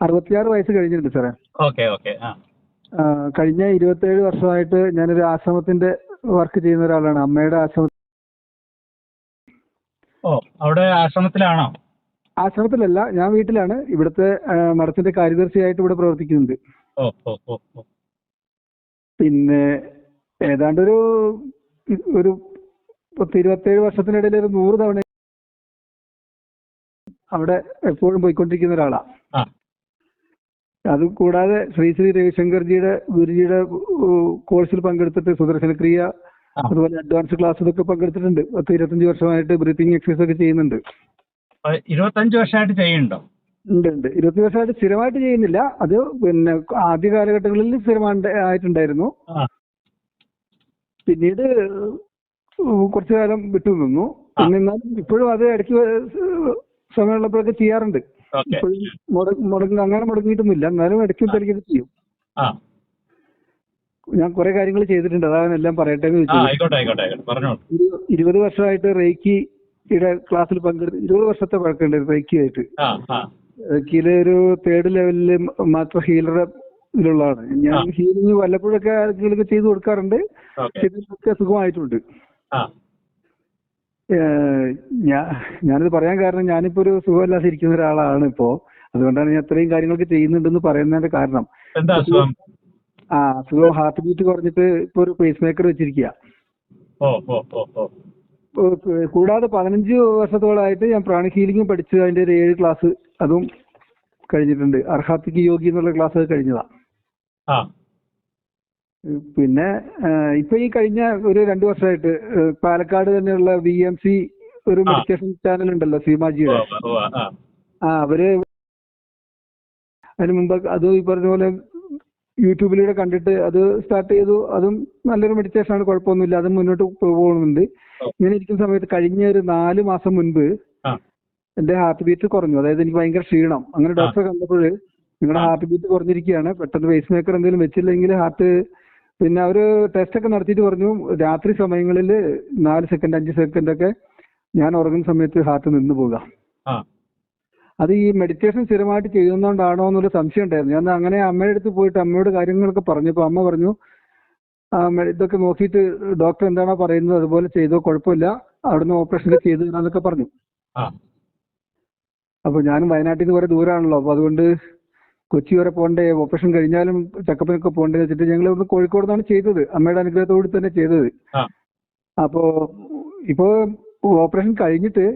അറുപത്തിയാറ് വയസ്സ് കഴിഞ്ഞിട്ടുണ്ട് സാറേ. ഓക്കെ ഓക്കെ ആ. കഴിഞ്ഞ ഇരുപത്തേഴ് വർഷമായിട്ട് ഞാനൊരു ആശ്രമത്തിന്റെ വർക്ക് ചെയ്യുന്ന ഒരാളാണ്. അമ്മയുടെ ആശ്രമത്തിൽ ഓ അവിടെ ആശ്രമത്തിലാണോ? ആശ്രമത്തിലല്ല ഞാൻ വീട്ടിലാണ്. ഇവിടുത്തെ മഠത്തിന്റെ കാര്യദർശിയായിട്ട് ഇവിടെ പ്രവർത്തിക്കുന്നുണ്ട്. പിന്നെ ഏതാണ്ട് ഒരു ഒരു ഇരുപത്തേഴ് വർഷത്തിനിടയിൽ ഒരു നൂറ് തവണ അവിടെ എപ്പോഴും പോയിക്കൊണ്ടിരിക്കുന്ന ഒരാളാ. അത് കൂടാതെ ശ്രീ ശ്രീ രവിശങ്കർജിയുടെ ഗുരുജിയുടെ കോഴ്സിൽ പങ്കെടുത്തിട്ട് സുദർശന ക്രിയ അതുപോലെ അഡ്വാൻസ് ക്ലാസ് ഇതൊക്കെ പങ്കെടുത്തിട്ടുണ്ട്. പത്ത് ഇരുപത്തഞ്ച് വർഷമായിട്ട് ബ്രീത്തിങ് എക്സസൈസ് ഒക്കെ ചെയ്യുന്നുണ്ട് ഇരുപത്തഞ്ച് വർഷമായിട്ട് ചെയ്യുന്നുണ്ടോ? ഉണ്ട് ഉണ്ട്. ഇരുപത്തി വർഷമായിട്ട് സ്ഥിരമായിട്ട് ചെയ്യുന്നില്ല. അത് പിന്നെ ആദ്യ കാലഘട്ടങ്ങളിൽ സ്ഥിരമായിട്ടുണ്ടായിരുന്നു പിന്നീട് കുറച്ചു കാലം വിട്ടു നിന്നു പിന്നെ എന്നാലും ഇപ്പോഴും അത് ഇടയ്ക്ക് സമയമുള്ളപ്പോഴൊക്കെ ചെയ്യാറുണ്ട്. ഇപ്പോഴും മുട- മുടങ്ങ അങ്ങനെ മുടങ്ങിയിട്ടൊന്നുമില്ല എന്നാലും ഇടയ്ക്ക് തിരക്കിട്ട് ചെയ്യും. ഞാൻ കുറെ കാര്യങ്ങൾ ചെയ്തിട്ടുണ്ട്. അതാണ് എല്ലാം പറയട്ടെ എന്ന് ഇരു- ഇരുപത് വർഷമായിട്ട് റേക്കിയുടെ ക്ലാസ്സിൽ പങ്കെടുത്ത് ഇരുപത് വർഷത്തെ പഴക്കമുണ്ട് റേക്കി ആയിട്ട് റേക്കിയിലെ ഒരു തേർഡ് ലെവലിൽ മാത്രം ഹീലറുടെ ഇതിലുള്ളതാണ് ഞാൻ ഹീലിംഗ് വല്ലപ്പോഴൊക്കെ ആർക്കെങ്കിലും ചെയ്തു കൊടുക്കാറുണ്ട്. ഇതിലൊക്കെ സുഖമായിട്ടുണ്ട്. ആ ഏഹ് ഞാ ഞാനിത് പറയാൻ കാരണം ഞാനിപ്പോ ഒരു സുഖമില്ലാതെ ഇരിക്കുന്ന ഒരാളാണ് ഇപ്പോ. അതുകൊണ്ടാണ് ഞാൻ ഇത്രയും കാര്യങ്ങളൊക്കെ ചെയ്യുന്നുണ്ടെന്ന് പറയുന്നതിന്റെ കാരണം. എന്താ അസുഖം? ആ അസുഖം ഹാർട്ട് ബീറ്റ് കുറഞ്ഞിട്ട് ഇപ്പൊ ഒരു പേസ് മേക്കർ വെച്ചിരിക്കുക കൂടാതെ പതിനഞ്ച് വർഷത്തോളായിട്ട് ഞാൻ പ്രാണി ഹീലിംഗും പഠിച്ചു അതിന്റെ ഒരു ഏഴ് ക്ലാസ് അതും കഴിഞ്ഞിട്ടുണ്ട്. അർഹാത്തിക്ക് യോഗി എന്നുള്ള ക്ലാസ് കഴിഞ്ഞതാ. പിന്നെ ഇപ്പൊ ഈ കഴിഞ്ഞ ഒരു രണ്ടു വർഷമായിട്ട് പാലക്കാട് തന്നെയുള്ള വി എം സി ഒരു മെഡിറ്റേഷൻ ചാനൽ ഉണ്ടല്ലോ സീമാജിയുടെ ആ. അവർ അതിന് മുമ്പ് അത് ഈ പറഞ്ഞ പോലെ യൂട്യൂബിലൂടെ കണ്ടിട്ട് അത് സ്റ്റാർട്ട് ചെയ്തു. അതും നല്ലൊരു മെഡിറ്റേഷൻ ആണ് കുഴപ്പമൊന്നുമില്ല. അതും മുന്നോട്ട് പോകുന്നുണ്ട് ഇങ്ങനെ ഇരിക്കുന്ന സമയത്ത് കഴിഞ്ഞ ഒരു നാല് മാസം മുൻപ് എന്റെ ഹാർട്ട് ബീറ്റ് കുറഞ്ഞു. അതായത് എനിക്ക് ഭയങ്കര ക്ഷീണം. അങ്ങനെ ഡോക്ടറെ കണ്ടപ്പോൾ നിങ്ങളുടെ ഹാർട്ട് ബീറ്റ് കുറഞ്ഞിരിക്കുകയാണ്. പെട്ടെന്ന് പേസ് മേക്കർ എന്തെങ്കിലും വെച്ചില്ലെങ്കിൽ ഹാർട്ട് പിന്നെ അവർ ടെസ്റ്റ് ഒക്കെ നടത്തിയിട്ട് പറഞ്ഞു. രാത്രി സമയങ്ങളിൽ നാല് സെക്കൻഡ് അഞ്ച് സെക്കൻഡ് ഒക്കെ ഞാൻ ഉറങ്ങുന്ന സമയത്ത് ഹാർട്ട് നിന്ന് പോകാം ആ. അത് ഈ മെഡിറ്റേഷൻ സ്ഥിരമായിട്ട് ചെയ്യുന്നതുകൊണ്ടാണോ എന്നൊരു സംശയം ഉണ്ടായിരുന്നു. ഞാൻ അങ്ങനെ അമ്മയുടെ അടുത്ത് പോയിട്ട് അമ്മയോട് കാര്യങ്ങളൊക്കെ പറഞ്ഞപ്പോൾ അമ്മ പറഞ്ഞു ഇതൊക്കെ നോക്കിയിട്ട് ഡോക്ടർ എന്താണോ പറയുന്നത് അതുപോലെ ചെയ്തോ കുഴപ്പമില്ല. അവിടുന്ന് ഓപ്പറേഷൻ ചെയ്തു തരാന്നൊക്കെ പറഞ്ഞു. അപ്പൊ ഞാനും വയനാട്ടിൽ നിന്ന് കുറെ ദൂരാണല്ലോ. അപ്പൊ അതുകൊണ്ട് കൊച്ചി വരെ പോകണ്ടേ ഓപ്പറേഷൻ കഴിഞ്ഞാലും ചെക്കപ്പിനൊക്കെ പോകണ്ടേ വെച്ചിട്ട് ഞങ്ങൾ ഇവിടുന്ന് കോഴിക്കോട് നിന്നാണ് ചെയ്തത്. അമ്മയുടെ അനുഗ്രഹത്തോട് തന്നെ ചെയ്തത്. അപ്പോ ഇപ്പോ ഓപ്പറേഷൻ കഴിഞ്ഞിട്ട്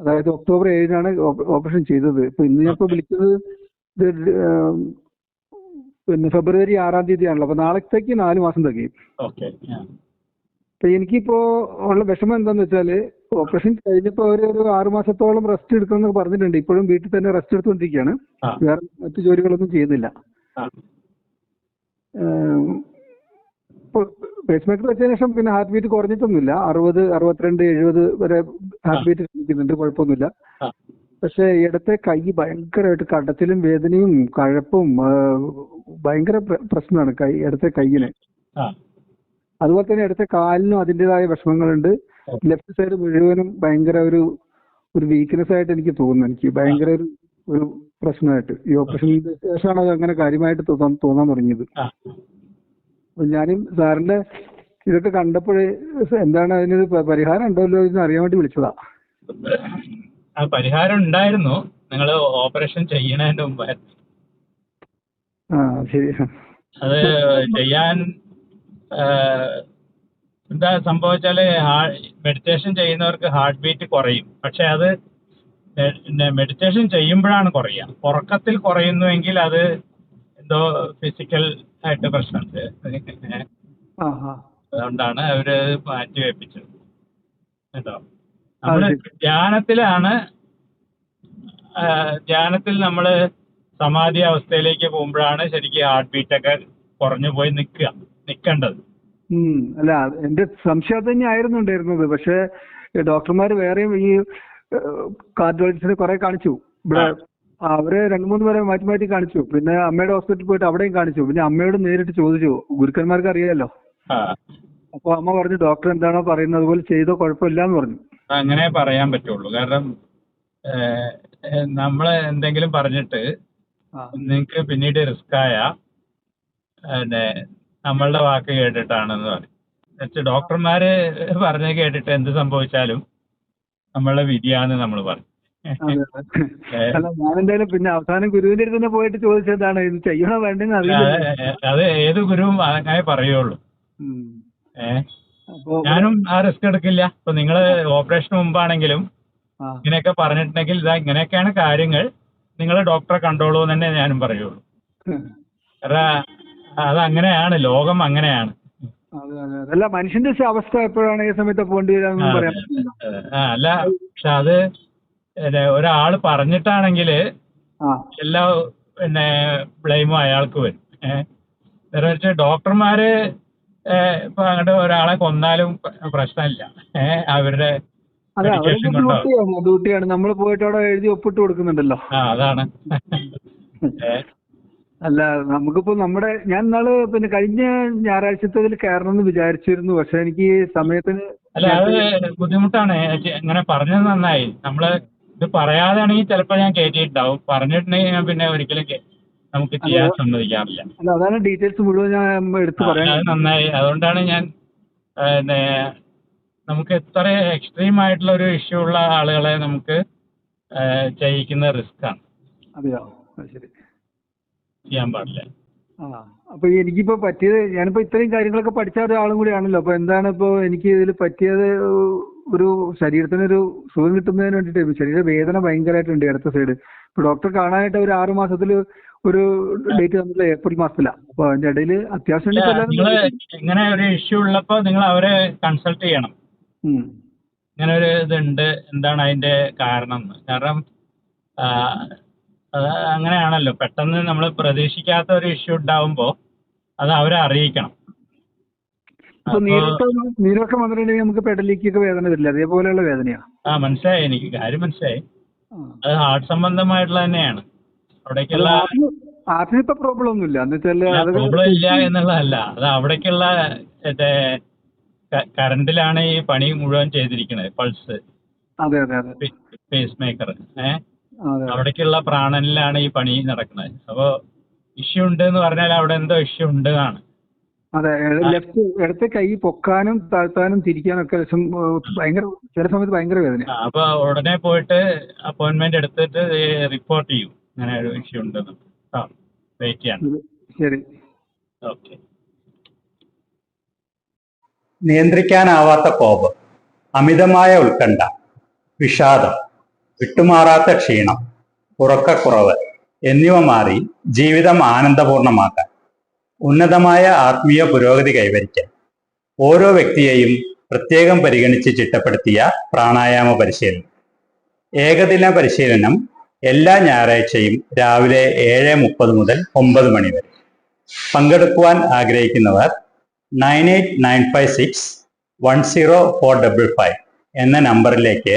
അതായത് ഒക്ടോബർ ഏഴിനാണ് ഓപ്പറേഷൻ ചെയ്തത്. ഇപ്പൊ ഇന്ന് ഞാൻ ഇപ്പൊ വിളിച്ചത് ഇത് പിന്നെ ഫെബ്രുവരി ആറാം തീയതി ആണല്ലോ അപ്പൊ നാളത്തേക്ക് നാല് മാസം തികയും. അപ്പൊ എനിക്കിപ്പോ ഉള്ള വിഷമം എന്താന്ന് വെച്ചാൽ ഓപ്പറേഷൻ കഴിഞ്ഞപ്പോ അവർ ഒരു ആറുമാസത്തോളം റെസ്റ്റ് എടുക്കണമെന്ന് പറഞ്ഞിട്ടുണ്ട്. ഇപ്പോഴും വീട്ടിൽ തന്നെ റെസ്റ്റ് എടുത്തുകൊണ്ടിരിക്കുകയാണ്. വേറെ മറ്റു ജോലികളൊന്നും ചെയ്യുന്നില്ല. പേസ് മേക്കർ വെച്ചതിന് ശേഷം പിന്നെ ഹാർട്ട് ബീറ്റ് കുറഞ്ഞിട്ടൊന്നുമില്ല. അറുപത് അറുപത്തിരണ്ട് എഴുപത് വരെ ഹാർട്ട് ബീറ്റ് കാണിക്കുന്നുണ്ട് കുഴപ്പമൊന്നുമില്ല. പക്ഷെ ഇടത്തെ കൈ ഭയങ്കരമായിട്ട് കടച്ചിലും വേദനയും കഴപ്പും ഭയങ്കര പ്രശ്നമാണ് കൈ ഇടത്തെ കൈയിന്. അതുപോലെ തന്നെ ഇടത്തെ കാലിനും അതിന്റെതായ വിഷമങ്ങളുണ്ട്. ലെഫ്റ്റ് സൈഡ് മുഴുവനും ഭയങ്കര ഒരു ഒരു വീക്ക്നെസ് ആയിട്ട് എനിക്ക് തോന്നുന്നു. എനിക്ക് ഭയങ്കര ഒരു ഒരു പ്രശ്നമായിട്ട്. ഈ ഓപ്പറേഷൻ ശേഷമാണ് അത് അങ്ങനെ കാര്യമായിട്ട് തോന്നാൻ തുടങ്ങിയത്. ഞാനും സാറിന്റെ ഇതൊക്കെ കണ്ടപ്പോഴേ എന്താണ് അതിനൊരു പരിഹാരം ഉണ്ടല്ലോ എന്ന് അറിയാൻ വേണ്ടി വിളിച്ചതാ. പരിഹാരം ഉണ്ടായിരുന്നു. നിങ്ങൾ ഓപ്പറേഷൻ ചെയ്യണതിന്റെ മുമ്പ്. ആ ശരി. അത് ചെയ്യാൻ എന്താ സംഭവിച്ചാൽ മെഡിറ്റേഷൻ ചെയ്യുന്നവർക്ക് ഹാർട്ട് ബീറ്റ് കുറയും. പക്ഷെ അത് മെഡിറ്റേഷൻ ചെയ്യുമ്പോഴാണ് കുറയുക. ഉറക്കത്തിൽ കുറയുന്നുവെങ്കിൽ അത് എന്തോ ഫിസിക്കൽ ആയിട്ട് പ്രശ്നമുണ്ട്. ആ അതുകൊണ്ടാണ് അവർ മാറ്റി വെപ്പിച്ചത്. കേട്ടോ? നമ്മൾ ധ്യാനത്തിലാണ് ധ്യാനത്തിൽ നമ്മൾ സമാധി അവസ്ഥയിലേക്ക് പോകുമ്പോഴാണ് ശരിക്കും ഹാർട്ട് ബീറ്റ് ഒക്കെ കുറഞ്ഞു പോയി നിൽക്കുക. നിൽക്കേണ്ടത് അല്ല എന്റെ സംശയം അത് തന്നെയായിരുന്നു ഉണ്ടായിരുന്നത്. പക്ഷെ ഡോക്ടർമാർ വേറെയും ഈ കാർഡിയോളജിസ്റ്റിനെ കുറെ കാണിച്ചു. ഇവിടെ അവരെ രണ്ടു മൂന്ന് പേരെ മാറ്റി മാറ്റി കാണിച്ചു. പിന്നെ അമ്മയുടെ ഹോസ്പിറ്റലിൽ പോയിട്ട് അവിടെയും കാണിച്ചു. പിന്നെ അമ്മയോട് നേരിട്ട് ചോദിച്ചു. ഗുരുക്കന്മാർക്ക് അറിയാലോ. അപ്പൊ അമ്മ പറഞ്ഞു ഡോക്ടർ എന്താണോ പറയുന്നത് അതുപോലെ ചെയ്തോ കുഴപ്പമില്ല എന്ന് പറഞ്ഞു. അങ്ങനെ പറയാൻ പറ്റുള്ളൂ. കാരണം നമ്മൾ എന്തെങ്കിലും പറഞ്ഞിട്ട് നിങ്ങക്ക് നിങ്ങൾക്ക് പിന്നീട് റിസ്ക് ആയ നമ്മളുടെ വാക്ക് കേട്ടിട്ടാണെന്ന് പറയും. എന്നുവെച്ചാൽ ഡോക്ടർമാര് പറഞ്ഞ കേട്ടിട്ട് എന്ത് സംഭവിച്ചാലും നമ്മളുടെ വിധിയാന്ന് നമ്മൾ പറയും. അല്ല എന്തായാലും പിന്നെ അവസാനം ഗുരുവിന്റെ അടുത്ത് തന്നെ പോയിട്ട് ചോദിച്ചതാണ് ഇത് ചെയ്യണോ വേണ്ടെന്ന് അറിയില്ല. അത് ഏത് ഗുരുവും അങ്ങനെ പറയുള്ളൂ. ഞാനും ആ റിസ്ക് എടുക്കില്ല. ഇപ്പൊ നിങ്ങൾ ഓപ്പറേഷന് മുമ്പാണെങ്കിലും ഇങ്ങനെയൊക്കെ പറഞ്ഞിട്ടുണ്ടെങ്കിൽ ഇതാ ഇങ്ങനെയൊക്കെയാണ് കാര്യങ്ങൾ. നിങ്ങൾ ഡോക്ടറെ കണ്ടോളൂ എന്ന് തന്നെ ഞാനും പറയുള്ളൂ. കാരണം അത് അങ്ങനെയാണ്. ലോകം അങ്ങനെയാണ്. അല്ല മനുഷ്യന്റെ അവസ്ഥ എപ്പോഴാണ് ഈ സമയത്ത് പോകേണ്ടി അല്ല പക്ഷെ അത് ഒരാൾ പറഞ്ഞിട്ടാണെങ്കിൽ എല്ലാ പിന്നെ ബ്ലെയിമും അയാൾക്ക് വരും. ഏഹ് നേരെ മറിച്ച് ഡോക്ടർമാര് ഇപ്പൊ അങ്ങോട്ട് ഒരാളെ കൊന്നാലും പ്രശ്നമില്ല. ഏഹ് അവരുടെ ഡ്യൂട്ടിയാണ് നമ്മൾ പോയിട്ട് അവിടെ എഴുതി ഒപ്പിട്ട് കൊടുക്കുന്നുണ്ടല്ലോ. ആ അതാണ്. അല്ല നമുക്കിപ്പോ നമ്മുടെ ഞാൻ ഇന്നാൾ പിന്നെ കഴിഞ്ഞ ഞായറാഴ്ചത്തേതിൽ കയറണം എന്ന് വിചാരിച്ചിരുന്നു. പക്ഷെ എനിക്ക് സമയത്തിന് അല്ല അത് ബുദ്ധിമുട്ടാണ്. ഇങ്ങനെ പറഞ്ഞത് നന്നായി. നമ്മൾ ഇത് പറയാതാണെങ്കിൽ ചിലപ്പോൾ ഞാൻ കയറ്റിയിട്ടുണ്ടാവും പറഞ്ഞിട്ടുണ്ടെങ്കിൽ ഞാൻ പിന്നെ ഒരിക്കലും നമുക്ക് ചെയ്യാൻ സമ്മതിക്കാറില്ല. അല്ല അതാണ് ഡീറ്റെയിൽസ് മുഴുവൻ ഞാൻ എടുത്ത് പറയാം നന്നായി. അതുകൊണ്ടാണ് ഞാൻ നമുക്ക് എത്ര എക്സ്ട്രീം ആയിട്ടുള്ള ഒരു ഇഷ്യൂ ഉള്ള ആളുകളെ നമുക്ക് ചെയ്യിക്കുന്ന റിസ്ക് ആണ്. അതെയോ? ശരി. ചെയ്യാൻ പാടില്ല. ആ അപ്പൊ എനിക്കിപ്പോ പറ്റിയത് ഞാനിപ്പോ ഇത്രയും കാര്യങ്ങളൊക്കെ പഠിച്ച ഒരാളും കൂടിയാണല്ലോ. അപ്പൊ എന്താണ് ഇപ്പോ എനിക്ക് ഇതിൽ പറ്റിയത് ഒരു ശരീരത്തിനൊരു സുഖം കിട്ടുന്നതിന് വേണ്ടിയിട്ട് ശരീര വേദന ഭയങ്കരമായിട്ടുണ്ട് അടുത്ത സൈഡ് ഇപ്പൊ ഡോക്ടർ കാണാനായിട്ട് ഒരു ആറു മാസത്തിൽ ഒരു ഡേറ്റ് തന്നില്ല ഏപ്രിൽ മാസത്തിലാ. അപ്പൊ അതിന്റെ ഇടയിൽ അത്യാവശ്യം ഇങ്ങനെ ഒരു ഇഷ്യൂ ഉള്ളപ്പോ നിങ്ങൾ അവരെ കൺസൾട്ട് ചെയ്യണം. ഇങ്ങനെ ഒരു ഇതുണ്ട്. എന്താണ് അതിന്റെ കാരണം? കാരണം അത് അങ്ങനെയാണല്ലോ. പെട്ടെന്ന് നമ്മൾ പ്രതീക്ഷിക്കാത്ത ഒരു ഇഷ്യൂ ഉണ്ടാവുമ്പോൾ അത് അവരെ അറിയിക്കണം. നീരൊക്കെ നീരൊക്കെ വന്നിട്ടുണ്ടെങ്കിൽ നമുക്ക് പെടലിക്കൊക്കെ വേദന വരില്ല? അതേപോലെയുള്ള ആ മനസ്സിലായി. എനിക്ക് കാര്യം മനസ്സിലായി. അത് ഹാർട്ട് സംബന്ധമായിട്ടുള്ള തന്നെയാണ്. അവിടേക്കുള്ള പ്രോബ്ലം ഒന്നുമില്ല. പ്രോബ്ലം ഇല്ല എന്നുള്ളതല്ല. അത് അവിടേക്കുള്ള കറണ്ടിലാണ് ഈ പണി മുഴുവൻ ചെയ്തിരിക്കുന്നത് പൾസ്. അതെ അതെ അതെ. പേസ് മേക്കർ ഏഹ് അവിടേക്കുള്ള പ്രാണനിലാണ് ഈ പണി നടക്കുന്നത്. അപ്പോൾ ഇഷ്യൂ ഉണ്ട് എന്ന് പറഞ്ഞാൽ അവിടെ എന്തോ ഇഷ്യൂ ഉണ്ട് എന്നാണ് അതെ ലെഫ്റ്റ് ഇടത്തെ കൈ പൊക്കാനും താഴ്ത്താനും തിരിക്കാനും ഒക്കെ ഭയങ്കര ചില സമയത്ത് ഭയങ്കര വേദന അപ്പൊ ഉടനെ പോയിട്ട് അപ്പോയിന്റ്മെന്റ് എടുത്തിട്ട് റിപ്പോർട്ട് ചെയ്യും. അങ്ങനെ ഒരു ഇഷ്യൂ ഉണ്ടെന്ന്. ആ വെയിറ്റ് ചെയ്യണം. ശരി. ഓക്കെ. നിയന്ത്രിക്കാനാവാത്ത കോപം അമിതമായ ഉത്കണ്ഠ വിഷാദം വിട്ടുമാറാത്ത ക്ഷീണം ഉറക്കക്കുറവ് എന്നിവ മാറി ജീവിതം ആനന്ദപൂർണമാക്കാൻ ഉന്നതമായ ആത്മീയ പുരോഗതി കൈവരിക്കാൻ ഓരോ വ്യക്തിയെയും പ്രത്യേകം പരിഗണിച്ച് ചിട്ടപ്പെടുത്തിയ പ്രാണായാമ പരിശീലനം. ഏകദിന പരിശീലനം എല്ലാ ഞായറാഴ്ചയും രാവിലെ ഏഴ് മുപ്പത് മുതൽ ഒമ്പത് മണി വരെ. പങ്കെടുക്കുവാൻ ആഗ്രഹിക്കുന്നവർ nine eight nine five six one zero four double five എന്ന നമ്പറിലേക്ക്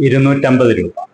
ഇരുന്നൂറ്റമ്പത് രൂപ.